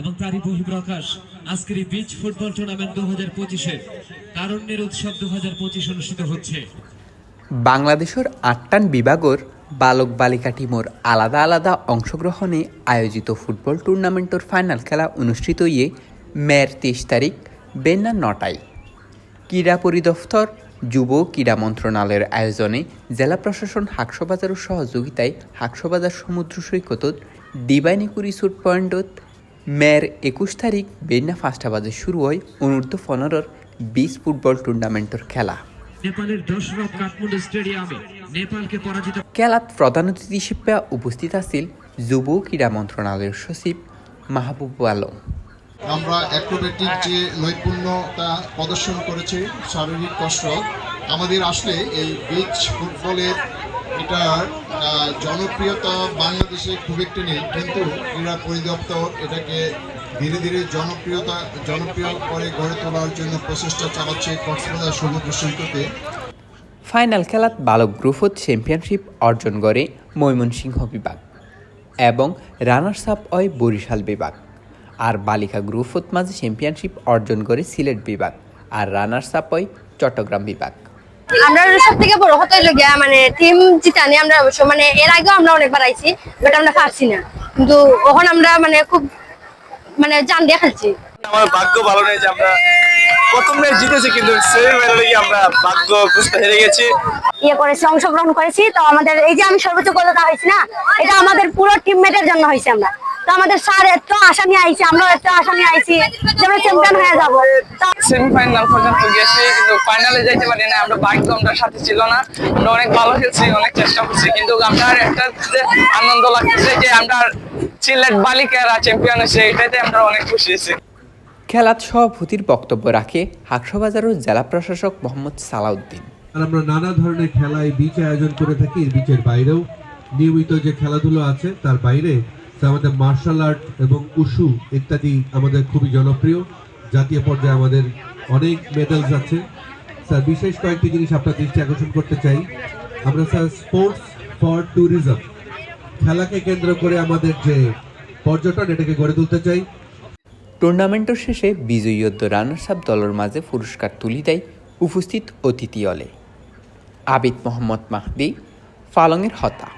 এবং তারই বহিঃপ্রকাশ আজকের এই বিচ ফুটবল টুর্নামেন্ট দু হাজার পঁচিশে তারুণ্যের উৎসব দু হাজার পঁচিশ অনুষ্ঠিত হচ্ছে। বাংলাদেশের আটটান বিভাগর বালক বালিকা টিমর আলাদা আলাদা অংশগ্রহণে আয়োজিত ফুটবল টুর্নামেন্টের ফাইনাল খেলা অনুষ্ঠিত ইয়ে মের তেইশ তারিখ, বেন্না নটায়। ক্রীড়া পরিদপ্তর, যুব ক্রীড়া মন্ত্রণালয়ের আয়োজনে জেলা প্রশাসন হাকসবাজারের সহযোগিতায় হাকসবাজার সমুদ্র সৈকতত ডিবাইনিকুরি সুট পয়েন্টত মের একুশ তারিখ বেন্না ফার্স্টা বাজে শুরু হয় অনূর্ধ্ব পনেরোর বিশ ফুটবল টুর্নামেন্টের খেলা। নেপালের দশরথ কাঠমান্ডু স্টেডিয়ামে নেপালকে পরাজিত খেলাত প্রধান অতিথি হিসেবে উপস্থিত আছিল যুব ক্রীড়া মন্ত্রণালয়ের সচিব মাহবুব আলম। আমরা অ্যাক্রোবেটিক যে নৈপুণ্যতা প্রদর্শন করেছে শারীরিক কসরত আমাদের আসলে এই বিচ ফুটবলের আহ, জনপ্রিয়তা বাংলাদেশে খুব একটি নেই, কিন্তু ক্রীড়া পরিদপ্তর এটাকে ধীরে ধীরে জনপ্রিয়তা জনপ্রিয় করে গড়ে তোলার জন্য প্রচেষ্টা চালাচ্ছে কক্সবাজার সমুদ্র সৈকতে ফাইনাল খেলাত বালক গ্রুপত চ্যাম্পিয়নশিপ অর্জন করে ময়মনসিংহ বিভাগ এবং রানার্স আপ হয় বরিশাল বিভাগ। আর বালিকা গ্রুপত মাঝে চ্যাম্পিয়নশিপ অর্জন করে সিলেট বিভাগ আর রানার্স আপ হয় চট্টগ্রাম বিভাগ। আমরা সব থেকে বড় কথা হইল গিয়া মানে টিম জিতানি আমরা অবশ্য মানে এর আগেও আমরা অনেকবার আইছি বাট আমরা পারছি না। কিন্তু ওখানে আমরা মানে খুব মানে জান দিয়ে খেলছি। আমার ভাগ্য ভালো নেই যে আমরা প্রথম ম্যাচ জিতেছি কিন্তু সেমিফাইনালে গিয়ে আমরা ভাগ্য বুঝতে হেরে গেছি। ইয়ে করেছি অংশগ্রহণ করেছি। তো আমাদের এই যে আমি সর্বোচ্চ হয়েছি না এটা আমাদের পুরো টিমমেটের জন্য হয়েছে আমরা। তো আমাদের স্যার এত আশা নিয়ে আইছি আমরাও এত আশা নিয়ে আইছি যে আমরা চ্যাম্পিয়ন হয়ে যাব। তো সেমিফাইনাল পর্যন্ত গেছি কিন্তু ফাইনালে যাইতে পারি না আমরা ভাগ্য আমরা সাথে ছিল না। আমরা অনেক ভালো খেলছি অনেক চেষ্টা করছি কিন্তু আমরা একটা যে আনন্দ লাগতেছে যে আমরা সিলেট বালিকারা চ্যাম্পিয়ন হয়েছে এটাতে আমরা অনেক খুশি হয়েছি। খেলাত সভাপতির বক্তব্য রাখে হাকসবাজারের জেলা প্রশাসক মোহাম্মদ সালাউদ্দিন। আর আমরা নানা ধরনের খেলা এই বিচে আয়োজন করে থাকি বিচের বাইরেও। নিয়মিত যে খেলাধুলো আছে তার বাইরে আমাদের মার্শাল আর্ট এবং উশু ইত্যাদি আমাদের খুবই জনপ্রিয়। জাতীয় পর্যায়ে আমাদের অনেক মেডেলস আছে। স্যার, বিশেষ কয়েকটি জিনিস আপনার দৃষ্টি আকর্ষণ করতে চাই। আমরা স্যার স্পোর্টস ফর ট্যুরিজম খেলাকে কেন্দ্র করে আমাদের যে পর্যটন, এটাকে গড়ে তুলতে চাই। টুর্নামেন্টের শেষে বিজয়ী রানার্স আপ দলের মাঝে পুরস্কার তুলি দেয় উপস্থিত অতিথি অলে আবিদ মোহাম্মদ মাহদি, ফালংয়ের হতা।